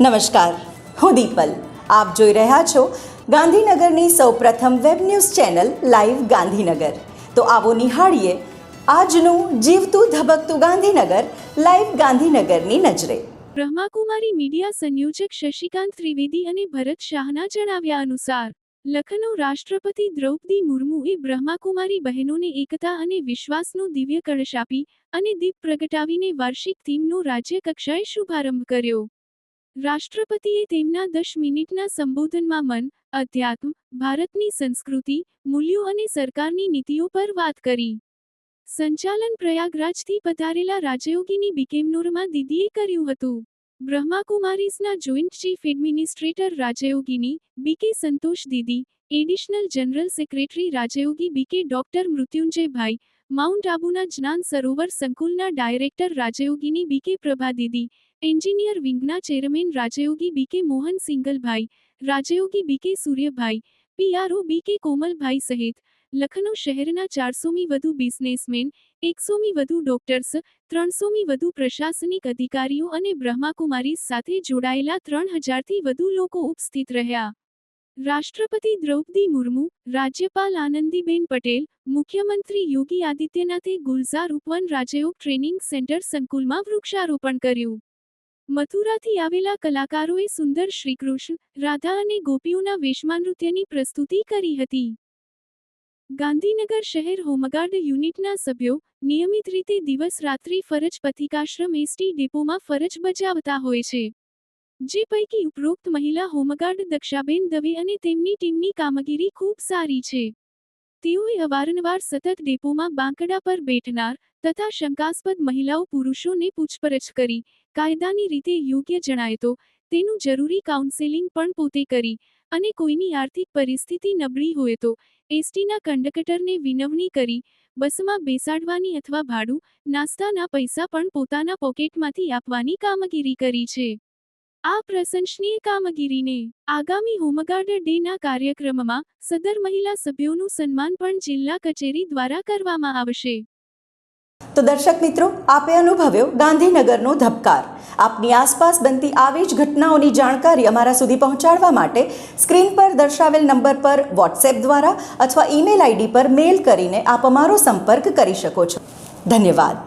નમસ્કાર. હું દીપલ. આપ જોઈ રહ્યા છો ગાંધીનગરની સૌપ્રથમ web news channel live Gandhinagar. તો આવો નિહાળીએ આજનું જીવતું ધબકતું ગાંધીનગર લાઈવ ગાંધીનગરની નજરે. બ્રહ્માકુમારી મીડિયા સંયોજક શશિકાંત ત્રિવેદી અને ભરત શાહના જણાવ્યા અનુસાર લખનૌ રાષ્ટ્રપતિ દ્રૌપદી મુર્મુએ બ્રહ્માકુમારી બહેનોને એકતા અને વિશ્વાસનો દિવ્ય કળશ આપી અને દીપ પ્રગટાવીને વાર્ષિક થીમનો રાજ્યકક્ષાએ શુભારંભ કર્યો. રાષ્ટ્રપતિએ તેમના દસ મિનિટના સંબોધનમાં મન, અધ્યાત્મ, ભારતની સંસ્કૃતિ, મૂલ્યો અને સરકારની નીતિઓ પર વાત કરી. સંચાલન પ્રયાગરાજથી પધારેલા રાજયોગીની બિકેમનોરમાં દીદીએ કર્યું હતું. બ્રહ્માકુમારીઝના joint chief administrator Rajyogini BK Santosh Didi, additional general secretary Rajyogi BK doctor મૃત્યુંજયભાઈ mount આબુના Gyan Sarovar સંકુલના director Rajyogini BK Prabha Didi engineer વિંગના chairman Rajyogi BK Mohan સિંગલભાઈ, Rajyogi BK સૂર્યભાઈ PRO BK કોમલભાઈ સહિત લખનૌ શહેરના ચારસોમી વધુ બિઝનેસમેન, એકસોમી વધુ ડોક્ટર્સ, ત્રણસોમી વધુ પ્રશાસનિક અધિકારીઓ અને બ્રહ્માકુમારી સાથે જોડાયેલા ત્રણ હજારથી વધુ લોકો ઉપસ્થિત રહ્યા. રાષ્ટ્રપતિ દ્રૌપદી મુર્મુ, રાજ્યપાલ આનંદીબેન પટેલ, મુખ્યમંત્રી યોગી આદિત્યનાથે ગુલઝાર ઉપવન રાજયોગ ટ્રેનિંગ સેન્ટર સંકુલમાં વૃક્ષારોપણ કર્યું. મથુરાથી આવેલા કલાકારોએ સુંદર શ્રીકૃષ્ણ, રાધા અને ગોપીઓના વેશમાં નૃત્યની પ્રસ્તુતિ કરી હતી. ગાંધીનગર શહેર હોમગાર્ડ યુનિટના સભ્યો, નિયમિત રીતે દિવસ રાત્રિ ફરજ પથિકાશ્રમ એસટી ડેપોમાં ફરજ બજાવતા હોય છે. જે પૈકી ઉપરોક્ત મહિલા હોમગાર્ડ દક્ષાબેન દવે અને તેમની ટીમની કામગીરી ખૂબ સારી છે. તેઓએ અવારનવાર સતત ડેપોમાં બાંકડા પર બેઠનાર તથા શંકાસ્પદ મહિલાઓ પુરુષોને પૂછપરછ કરી, કાયદાની રીતે યોગ્ય જણાય તો, તેનું જરૂરી કાઉન્સેલિંગ પણ પોતે કરી અને કોઈની આર્થિક પરિસ્થિતિ નબળી હોય તો, એસટીના કંડક્ટરને વિનવણી કરી, બસમાં બેસાડવાની અથવા ભાડું, નાસ્તાના પૈસા પણ પોતાના પોકેટમાંથી આપવાની કામગીરી કરી છે. આ પ્રશંસનીય કામગીરીને આગામી હોમગાર્ડ ડેના કાર્યક્રમમાં સદર મહિલા સભ્યોનું સન્માન પણ જિલ્લા કચેરી દ્વારા કરવામાં આવશે. તો દર્શક મિત્રો, આપે અનુભવ્યો ગાંધીનગરનો ધબકાર. આપની આસપાસ બનતી આવી જ ઘટનાઓની જાણકારી અમારા સુધી પહોંચાડવા માટે સ્ક્રીન પર દર્શાવેલ નંબર પર વોટ્સએપ દ્વારા અથવા ઈમેલ આઈડી પર મેલ કરીને આપ અમારો સંપર્ક કરી શકો છો. ધન્યવાદ.